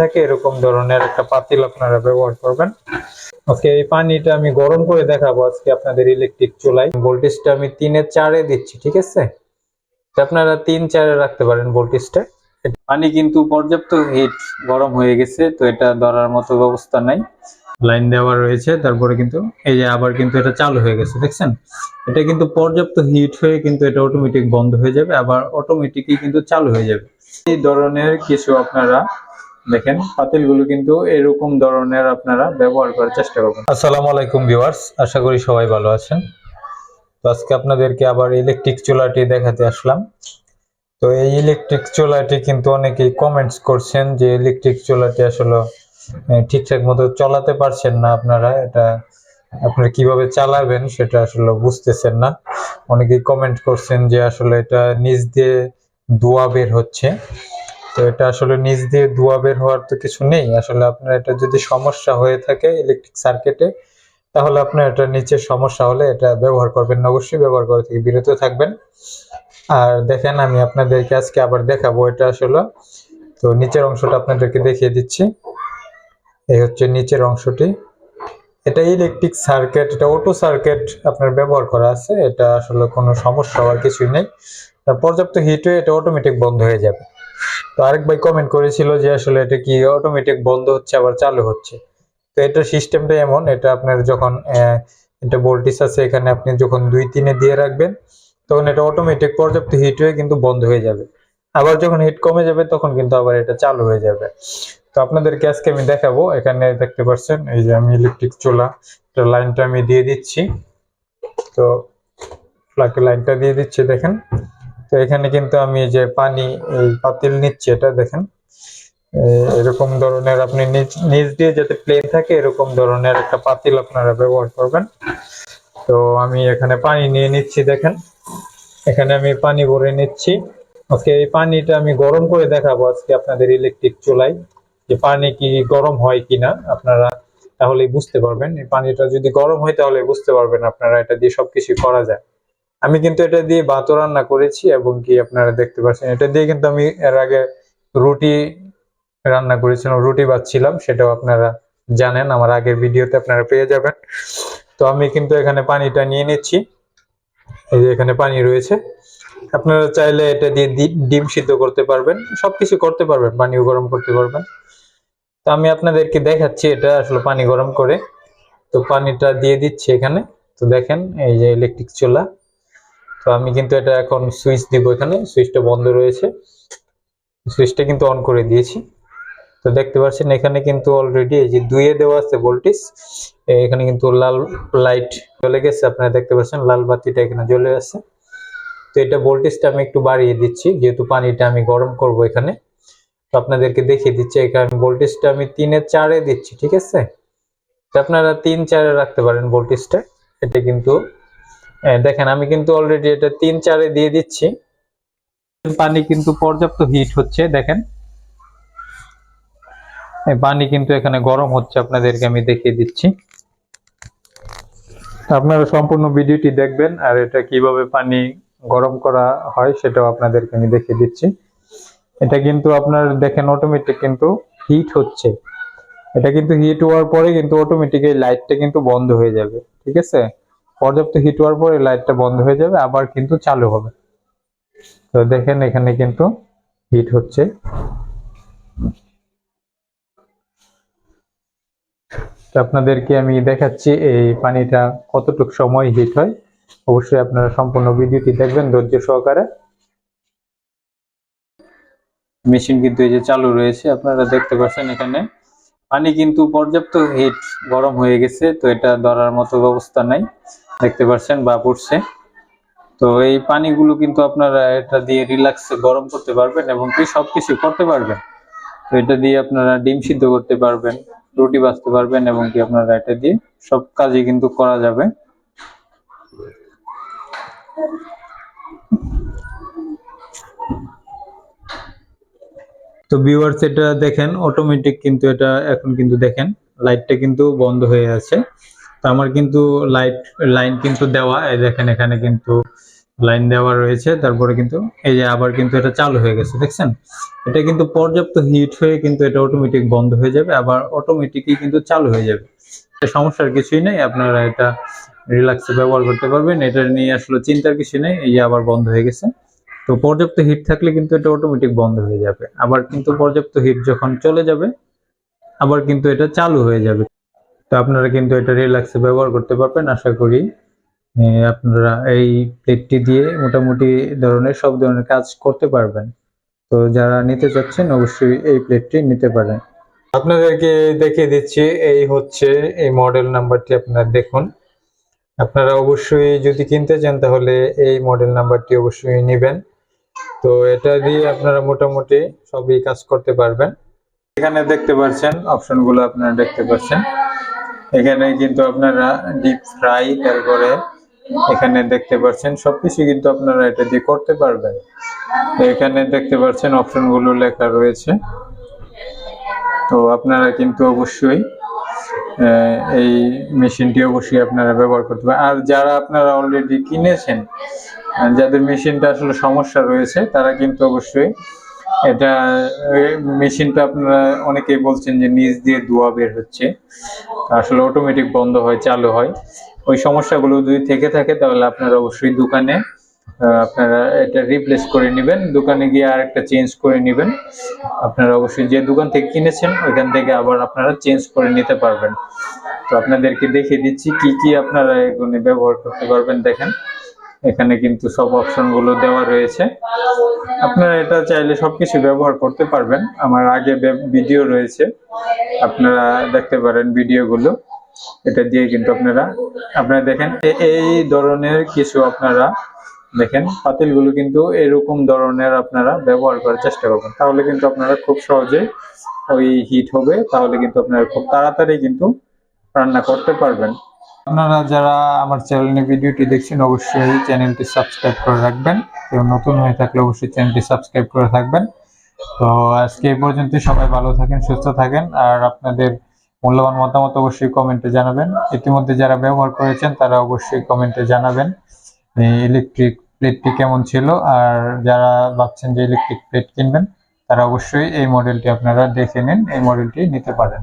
থাকে, এরকম ধরনের একটা পাতিল আপনারা ব্যবহার করবেন। ওকে এই পানিটা আমি গরম করে দেখাবো আজকে আপনাদের ইলেকট্রিক চুলায়। ভোল্টেজটা আমি তিনে চারে দিচ্ছি, ঠিক আছে? আপনারা তিন চারে রাখতে পারেন ভোল্টেজটা পানি কিন্তু পর্যাপ্ত হিট গরম হয়ে গেছে, তো এটা ধরার মতো ব্যবস্থা নাই। লাইন দেওয়া রয়েছে, তারপরে কিন্তু এই যে আবার কিন্তু এটা চালু হয়ে গেছে, দেখছেন? এটা কিন্তু পর্যাপ্ত হিট হয়ে কিন্তু এটা অটোমেটিক বন্ধ হয়ে যাবে, আবার অটোমেটিকই কিন্তু চালু হয়ে যাবে। এই ধরনের কিছু আপনারা দেখেন, পাতিলগুলো কিন্তু এরকম ধরনের আপনারা ব্যবহার করার চেষ্টা করবেন। আসসালামু আলাইকুম ভিউয়ার্স, আশা করি সবাই ভালো আছেন। তো আজকে আপনাদেরকে আবার ইলেকট্রিক চুলাটি দেখাতে আসলাম। তো এই ইলেকট্রিক চুলাটি কিন্তু অনেকেই কমেন্টস করছেন যে ইলেকট্রিক চুলাটি আসলে ঠিকঠাক মতো চালাতে পারছেন না আপনারা, এটা আপনারা কীভাবে চালাবেন সেটা আসলে বুঝতেছেন না। অনেকেই কমেন্ট করছেন যে আসলে এটা নিচ দিয়ে ধোঁয়া বের হচ্ছে। তো এটা আসলে নিচ দিয়ে ধোঁয়া বের হওয়ার তো কিছু নেই। আসলে আপনার এটা যদি সমস্যা হয়ে থাকে ইলেকট্রিক সার্কিটে তাহলে আপনার এটা নিচের সমস্যা হলে এটা ব্যবহার করবেন অবশ্যই ব্যবহার করা থেকে বিরত থাকবেন। আর দেখেন আমি আপনাদেরকে আজকে আবার দেখাবো এটা আসলে। তো নিচের অংশটা আপনাদেরকে দেখিয়ে দিচ্ছি। এই হচ্ছে নিচের অংশটি। এটা ইলেকট্রিক সার্কিট এটা অটো সার্কিট আপনার ব্যবহার করা আছে। এটা আসলে কোনো সমস্যা হওয়ার কিছুই নেই। পর্যাপ্ত হিট হয়ে এটা অটোমেটিক বন্ধ হয়ে যাবে। তো আরেক ভাই কমেন্ট করেছিল যে আসলে এটা কি অটোমেটিক বন্ধ হচ্ছে, আবার চালু হচ্ছে। তো এটা সিস্টেমটা এমন, এটা আপনার যখন এটা ভোল্টেজ আছে, এখানে আপনি যখন দুই তিনে দিয়ে রাখবেন, তখন এটা অটোমেটিক পর্যাপ্ত হিট হয়ে কিন্তু বন্ধ হয়ে যাবে। আবার যখন হিট কমে যাবে, তখন কিন্তু আবার এটা চালু হয়ে যাবে। তো আপনাদেরকে আজকে আমি দেখাবো, এখানে দেখতে পাচ্ছেন, এই যে আমি ইলেকট্রিক চুলা লাইনটা আমি দিয়ে দিচ্ছি। তো লাইনটা দিয়ে দিচ্ছি, দেখেন। তো এখানে কিন্তু আমি যে পানি, এই পাতিল নিচ্ছি এটা দেখেন। এরকম ধরনের আপনি নিচ দিয়ে যাতে প্লেন থাকে, এরকম ধরনের একটা পাতিল আপনারা ব্যবহার করবেন। তো আমি এখানে পানি নিয়ে নিচ্ছি, দেখেন। এখানে আমি পানি ভরে নিচ্ছি। ওকে এই পানিটা আমি গরম করে দেখাবো আজকে আপনাদের ইলেকট্রিক চুলায়, যে পানি কি গরম হয় কিনা আপনারা তাহলে বুঝতে পারবেন। এই পানিটা যদি গরম হয় তাহলে বুঝতে পারবেন আপনারা এটা দিয়ে সবকিছু করা যায়। আমি কিন্তু এটা দিয়ে ভাতও রান্না করেছি এবং কি আপনারা দেখতে পাচ্ছেন, এটা দিয়ে কিন্তু আমি এর আগে রুটি রান্না করেছিলাম, রুটি বাচ্ছিলাম, সেটাও আপনারা জানেন, আমার আগের ভিডিওতে আপনারা পেয়ে যাবেন। তো আমি কিন্তু এখানে পানিটা নিয়ে নিচ্ছি, এই যে এখানে পানি রয়েছে। আপনারা চাইলে এটা দিয়ে ডিম সিদ্ধ করতে পারবেন, সবকিছু করতে পারবেন, পানিও গরম করতে পারবেন। তো আমি আপনাদেরকে দেখাচ্ছি, এটা আসলে পানি গরম করে। তো পানিটা দিয়ে দিচ্ছি এখানে, তো দেখেন, এই যে ইলেকট্রিক চুলা। তো আমি কিন্তু এটা এখন সুইচ দিব এখানে। সুইচটা বন্ধ রয়েছে। সুইচটা কিন্তু অন করে দিয়েছি। তো দেখতে পাচ্ছেন এখানে কিন্তু অলরেডি এই যে দুইয়ে দেওয়া আছে ভোল্টেজ এখানে কিন্তু লাল লাইট জ্বলে গেছে। আপনারা দেখতে পাচ্ছেন লাল বাতিটা এখানে জ্বলে আছে তো এটা ভোল্টেজটা আমি একটু বাড়িয়ে দিচ্ছি, যেহেতু পানিটা আমি গরম করব এখানে। তো আপনাদেরকে দেখিয়ে দিচ্ছি এখানে ভোল্টেজটা আমি তিনে চারে দিচ্ছি, ঠিক আছে? তো আপনারা তিন চারে রাখতে পারেন ভোল্টেজটা এটা কিন্তু আহ, দেখেন আমি কিন্তু অলরেডি এটা তিন চারে দিয়ে দিচ্ছি। পানি কিন্তু পর্যাপ্ত হিট হচ্ছে দেখেন। পানি কিন্তু এখানে গরম হচ্ছে আপনাদেরকে আমি দেখিয়ে দিচ্ছি। আপনারা সম্পূর্ণ ভিডিওটি দেখবেন আর এটা কীভাবে পানি গরম করা হয় সেটাও আপনাদেরকে আমি দেখিয়ে দিচ্ছি। এটা কিন্তু আপনার দেখেন অটোমেটিক কিন্তু হিট হচ্ছে। এটা কিন্তু হিট হওয়ার পরে কিন্তু অটোমেটিক এই লাইটটা কিন্তু বন্ধ হয়ে যাবে ঠিক আছে? পর্যাপ্ত হিট হওয়ার পরে লাইটটা বন্ধ হয়ে যাবে, আবার কিন্তু চালু হবে। তো দেখেন এখানে কিন্তু হিট হচ্ছে। আপনাদেরকে আমি দেখাচ্ছি এই পানিটা কতটুকু সময় হিট হয়। অবশ্যই আপনারা সম্পূর্ণ ভিডিওটি দেখবেন ধৈর্য সহকারে। মেশিন কিন্তু এই যে চালু রয়েছে, আপনারা দেখতে পাচ্ছেন এখানে পানি কিন্তু পর্যাপ্ত হিট গরম হয়ে গেছে, তো এটা ধরার মতো ব্যবস্থা নাই। দেখতে পাচ্ছেন বা পড়ছে। তো এই পানিগুলো কিন্তু আপনারা এটা দিয়ে রিল্যাক্সে গরম করতে পারবেন এবং কি সবকিছু করতে পারবেন। তো এটা দিয়ে আপনারা ডিম সিদ্ধ করতে পারবেন, রুটি বাঁচতে পারবেন এবং কি আপনারা এটা দিয়ে সব কাজই কিন্তু করা যাবে। তো ভিউয়ার্স এটা দেখেন অটোমেটিক কিন্তু এটা এখন কিন্তু দেখেন লাইটটা কিন্তু বন্ধ হয়ে আছে। তো আমার কিন্তু লাইট লাইন কিন্তু দেওয়া, এই দেখেন এখানে কিন্তু লাইন দেওয়া রয়েছে, তারপরে কিন্তু এই যে আবার কিন্তু এটা চালু হয়ে গেছে, দেখছেন? এটা কিন্তু পর্যাপ্ত হিট হয়ে কিন্তু এটা অটোমেটিক বন্ধ হয়ে যাবে, আবার অটোমেটিকই কিন্তু চালু হয়ে যাবে। সমস্যার কিছুই নেই, আপনারা এটা রিল্যাক্সে ব্যবহার করতে পারবেন, এটা নিয়ে আসলে চিন্তার কিছু নেই, এই যে আবার বন্ধ হয়ে গেছে। তো পর্যাপ্ত হিট থাকলে কিন্তু এটা অটোমেটিক বন্ধ হয়ে যাবে। আবার কিন্তু পর্যাপ্ত হিট যখন চলে যাবে, আবার কিন্তু এটা চালু হয়ে যাবে। তো আপনারা কিন্তু এটা রিল্যাক্সে ব্যবহার করতে পারবেন। আশা করি আপনারা এই প্লেটটি দিয়ে মোটামুটি ধরনের সব ধরনের কাজ করতে পারবেন। তো যারা নিতে চাচ্ছেন, অবশ্যই এই প্লেটটি নিতে পারেন। আপনাদেরকে দেখিয়ে দিচ্ছি, এই হচ্ছে এই মডেল নাম্বারটি আপনারা দেখুন। আপনারা অবশ্যই যদি কিনতে চান, তাহলে এই মডেল নাম্বারটি অবশ্যই নেবেন। তো এটা দিয়ে আপনারা মোটামুটি সবই কাজ করতে পারবেন। এখানে দেখতে পাচ্ছেন, অপশনগুলো আপনারা দেখতে পাচ্ছেন। এখানে কিন্তু আপনারা ডিপ ফ্রাই তারপরে এখানে দেখতে পাচ্ছেন, সবকিছু কিন্তু আপনারা এটা দিয়ে করতে পারবেন। তো এখানে দেখতে পাচ্ছেন, অপশনগুলো লেখা রয়েছে। তো আপনারা কিন্তু অবশ্যই এই মেশিনটি অবশ্যই আপনারা ব্যবহার করতে পারেন আর যারা আপনারা অলরেডি কিনেছেন যাদের মেশিনটা আসলে সমস্যা রয়েছে, তারা কিন্তু অবশ্যই এটা মেশিনটা আপনারা অনেকেই বলছেন যে নিচ দিয়ে ধোয়া বের হচ্ছে। আসলে অটোমেটিক বন্ধ হয়, চালু হয়। ওই সমস্যাগুলো যদি থেকে থাকে, তাহলে আপনারা অবশ্যই দোকানে আপনারা এটা রিপ্লেস করে নেবেন। দোকানে গিয়ে আর একটা চেঞ্জ করে নেবেন। আপনারা অবশ্যই যে দোকান থেকে কিনেছেন, ওইখান থেকে আবার আপনারা চেঞ্জ করে নিতে পারবেন। তো আপনাদেরকে দেখিয়ে দিচ্ছি কি কি আপনারা এগুলো ব্যবহার করতে পারবেন, দেখেন। এখানে কিন্তু সব অপশনগুলো দেওয়া রয়েছে। আপনারা এটা চাইলে সবকিছু ব্যবহার করতে পারবেন। আমার আগে ভিডিও রয়েছে, আপনারা দেখতে পারেন ভিডিওগুলো এটা দিয়ে কিন্তু আপনারা আপনারা দেখেন এই ধরনের কিছু আপনারা দেখেন, পাতিলগুলো কিন্তু এরকম ধরনের আপনারা ব্যবহার করার চেষ্টা করবেন। তাহলে কিন্তু আপনারা খুব সহজে ওই হিট হবে, তাহলে কিন্তু আপনারা খুব তাড়াতাড়ি কিন্তু রান্না করতে পারবেন। আপনারা যারা আমার চ্যানেলে ভিডিওটি দেখছেন, অবশ্যই চ্যানেলটি সাবস্ক্রাইব করে রাখবেন। কেউ নতুন হয়ে থাকলে অবশ্যই চ্যানেলটি সাবস্ক্রাইব করে থাকবেন। তো আজকে এই পর্যন্ত সবাই ভালো থাকেন, সুস্থ থাকেন, আর আপনাদের মূল্যবান মতামত অবশ্যই কমেন্টে জানাবেন। ইতিমধ্যে যারা ব্যবহার করেছেন, তারা অবশ্যই কমেন্টে জানাবেন ইলেকট্রিক প্লেটটি কেমন ছিল, আর যারা ভাবছেন যে ইলেকট্রিক প্লেট কিনবেন, তারা অবশ্যই এই মডেলটি আপনারা দেখে নিন, এই মডেলটি নিতে পারেন।